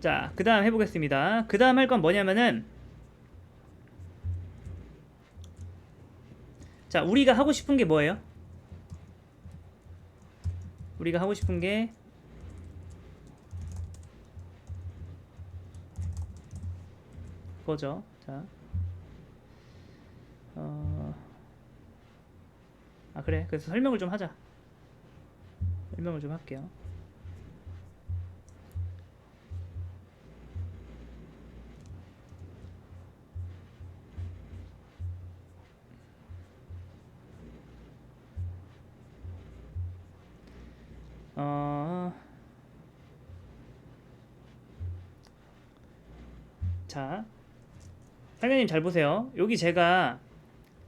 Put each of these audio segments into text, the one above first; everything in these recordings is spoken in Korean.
자, 그 다음 해보겠습니다. 그 다음 할 건 뭐냐면은 자, 우리가 하고 싶은 게 뭐예요? 우리가 하고 싶은 게 그거죠. 자, 어, 아 그래. 그래서 설명을 좀 하자. 설명을 좀 할게요. 자, 상현님 잘 보세요. 여기 제가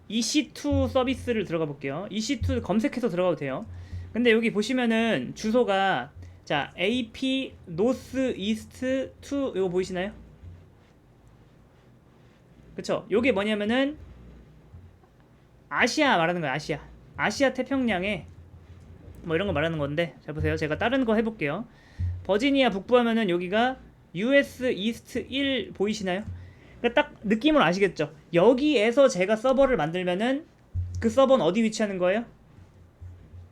EC2 서비스를 들어가 볼게요. EC2 검색해서 들어가도 돼요. 근데 여기 보시면은 주소가 자 AP 노스 이스트 2 이거 보이시나요? 그쵸? 요게 뭐냐면은 아시아 말하는 거예요. 아시아. 아시아 태평양에 뭐 이런 거 말하는 건데 잘 보세요. 제가 다른 거 해볼게요. 버지니아 북부 하면은 여기가 US 이스트 1 보이시나요? 그러니까 딱 느낌을 아시겠죠? 여기에서 제가 서버를 만들면은 그 서버는 어디 위치하는 거예요?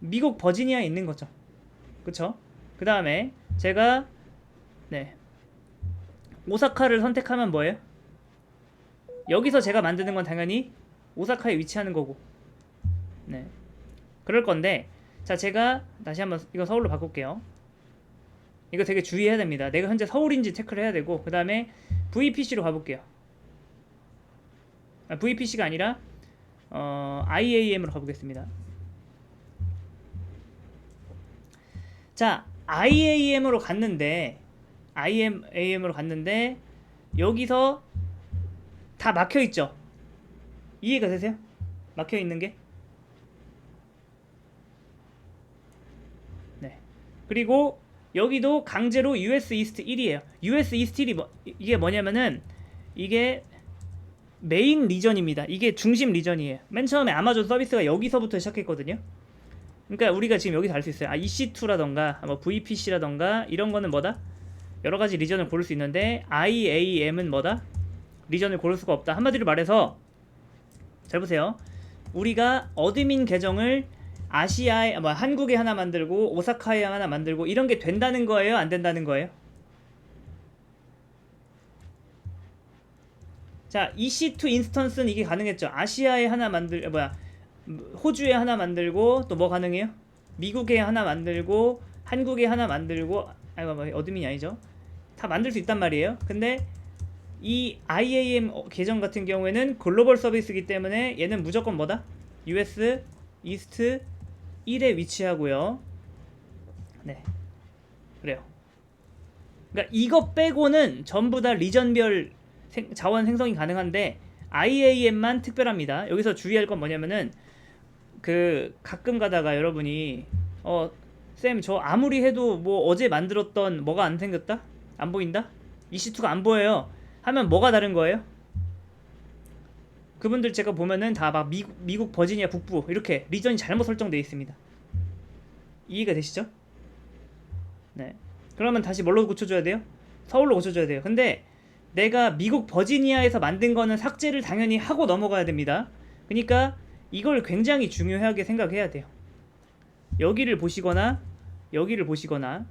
미국 버지니아에 있는 거죠. 그쵸? 그 다음에 제가 네 오사카를 선택하면 뭐예요? 여기서 제가 만드는 건 당연히 오사카에 위치하는 거고 네 그럴 건데 자 제가 다시 한번 이거 서울로 바꿀게요 이거 되게 주의해야 됩니다. 내가 현재 서울인지 체크를 해야 되고 그 다음에 VPC로 가볼게요. 아, VPC가 아니라 어, IAM으로 가보겠습니다. 자 IAM으로 갔는데 IAM으로 갔는데 여기서 다 막혀 있죠? 이해가 되세요? 막혀 있는 게? 네. 그리고 여기도 강제로 US 이스트 1이에요. US 이스트 1이 뭐, 이- 이게 뭐냐면은 이게 메인 리전입니다. 이게 중심 리전이에요. 맨 처음에 아마존 서비스가 여기서부터 시작했거든요. 그러니까 우리가 지금 여기서 알 수 있어요. 아, EC2라던가 뭐 VPC라던가 이런 거는 뭐다? 여러 가지 리전을 고를 수 있는데 IAM은 뭐다? 리전을 고를 수가 없다. 한마디로 말해서 잘 보세요. 우리가 어드민 계정을 아시아에 뭐 한국에 하나 만들고 오사카에 하나 만들고 이런 게 된다는 거예요? 안 된다는 거예요? 자, EC2 인스턴스는 이게 가능했죠. 아시아에 하나 만들 아, 뭐야? 호주에 하나 만들고 또 뭐 가능해요? 미국에 하나 만들고 한국에 하나 만들고 아이고 뭐 어드민이 아니죠. 다 만들 수 있단 말이에요. 근데 이 IAM 어, 계정 같은 경우에는 글로벌 서비스이기 때문에 얘는 무조건 뭐다? US 이스트 1에 위치하고요. 네. 그래요. 그러니까 이거 빼고는 전부 다 리전별 생- 자원 생성이 가능한데 IAM만 특별합니다. 여기서 주의할 건 뭐냐면은 그 가끔 가다가 여러분이 어 쌤 저 아무리 해도 뭐 어제 만들었던 뭐가 안 생겼다? 안 보인다? EC2가 안 보여요. 하면 뭐가 다른 거예요? 그분들 제가 보면은 다 막 미국, 미국 버지니아 북부 이렇게 리전이 잘못 설정되어 있습니다. 이해가 되시죠? 네. 그러면 다시 뭘로 고쳐줘야 돼요? 서울로 고쳐줘야 돼요. 근데 내가 미국 버지니아에서 만든 거는 삭제를 당연히 하고 넘어가야 됩니다. 그러니까 이걸 굉장히 중요하게 생각해야 돼요. 여기를 보시거나 여기를 보시거나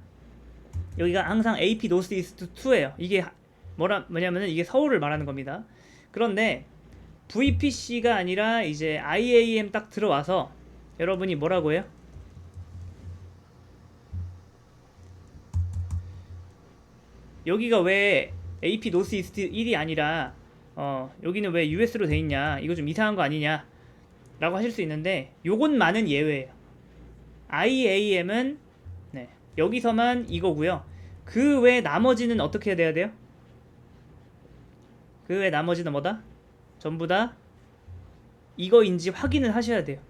여기가 항상 AP 노스 이스트 2예요. 이게 하- 뭐라 뭐냐면은 이게 서울을 말하는 겁니다. 그런데 VPC가 아니라 이제 IAM 딱 들어와서 여러분이 뭐라고 해요? 여기가 왜 AP 노스 이스트 1이 아니라 어 여기는 왜 US로 돼 있냐 이거 좀 이상한 거 아니냐 라고 하실 수 있는데 요것만은 예외예요 IAM은 네 여기서만 이거고요 그 외 나머지는 어떻게 돼야 돼요? 그 외 나머지는 뭐다? 전부 다 이거인지 확인을 하셔야 돼요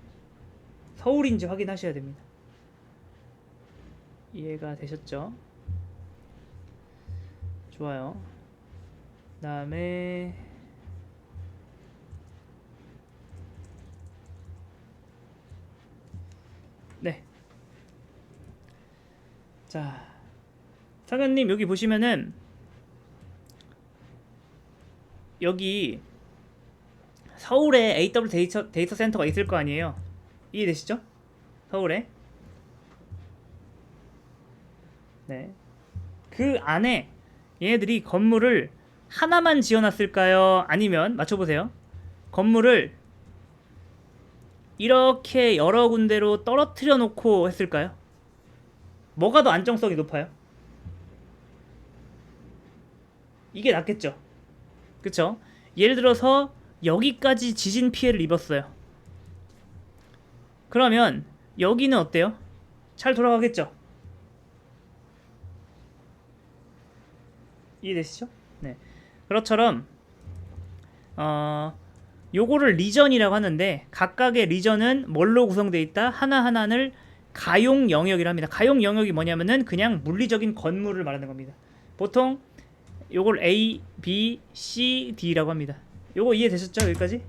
서울인지 확인하셔야 됩니다 이해가 되셨죠? 좋아요. 그 다음에 네. 자, 사장님 여기 보시면은 여기 서울에 AW 데이터, 데이터 센터가 있을 거 아니에요. 이해되시죠? 서울에. 네. 그 안에 얘네들이 건물을 하나만 지어놨을까요? 아니면 맞춰보세요. 건물을 이렇게 여러 군데로 떨어뜨려 놓고 했을까요? 뭐가 더 안정성이 높아요? 이게 낫겠죠. 그쵸? 예를 들어서 여기까지 지진 피해를 입었어요. 그러면 여기는 어때요? 잘 돌아가겠죠? 이해되시죠? 네. 그렇처럼 어 요거를 리전이라고 하는데 각각의 리전은 뭘로 구성되어 있다? 하나하나를 가용 영역이라 합니다. 가용 영역이 뭐냐면은 그냥 물리적인 건물을 말하는 겁니다. 보통 요걸 A, B, C, D라고 합니다. 요거 이해되셨죠? 여기까지?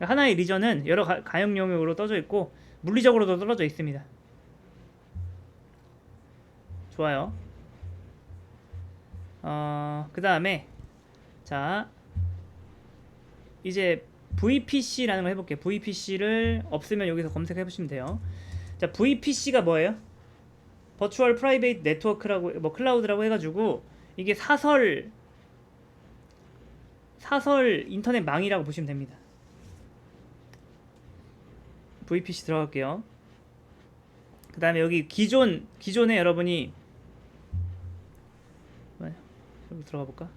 하나의 리전은 여러 가, 가용 영역으로 떠져 있고 물리적으로도 떨어져 있습니다. 좋아요. 어, 그 다음에 자 이제 VPC라는 걸 해볼게요. VPC를 없으면 여기서 검색해 보시면 돼요. 자, VPC가 뭐예요? 버추얼 프라이베이트 네트워크라고 뭐 클라우드라고 해가지고 이게 사설 사설 인터넷 망이라고 보시면 됩니다. VPC 들어갈게요. 그 다음에 여기 기존 기존에 여러분이? 여기 들어가 볼까?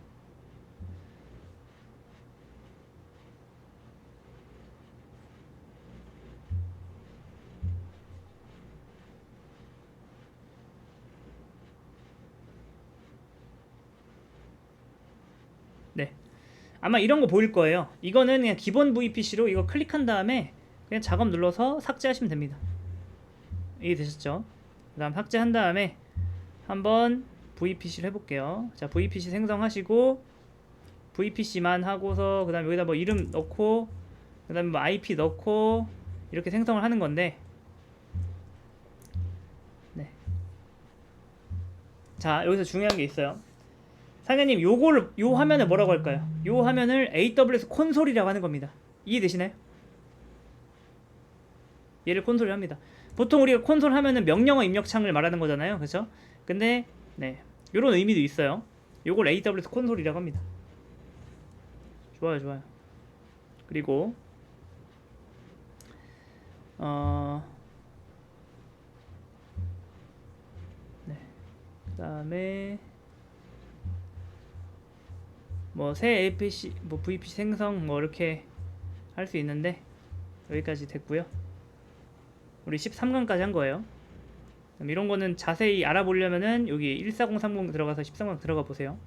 네. 아마 이런 거 보일 거예요. 이거는 그냥 기본 VPC로 이거 클릭한 다음에 그냥 작업 눌러서 삭제하시면 됩니다. 이해 되셨죠? 그 다음 삭제한 다음에 한번 VPC를 해볼게요. 자, VPC 생성하시고 VPC만 하고서 그 다음 여기다 뭐 이름 넣고 그 다음에 뭐 IP 넣고 이렇게 생성을 하는 건데 네. 자, 여기서 중요한 게 있어요. 상현님 요걸 요 화면을 뭐라고 할까요? 요 화면을 AWS 콘솔이라고 하는 겁니다. 이해되시나요? 얘를 콘솔이라고 합니다. 보통 우리가 콘솔 하면은 명령어 입력 창을 말하는 거잖아요. 그렇죠? 근데 네. 요런 의미도 있어요. 요걸 AWS 콘솔이라고 합니다. 좋아요, 좋아요. 그리고 어 네. 그다음에 뭐 새 APC, 뭐 VPC 생성 뭐 이렇게 할 수 있는데 여기까지 됐고요. 우리 13강까지 한 거예요. 이런 거는 자세히 알아보려면은 여기 14030 들어가서 13강 들어가 보세요.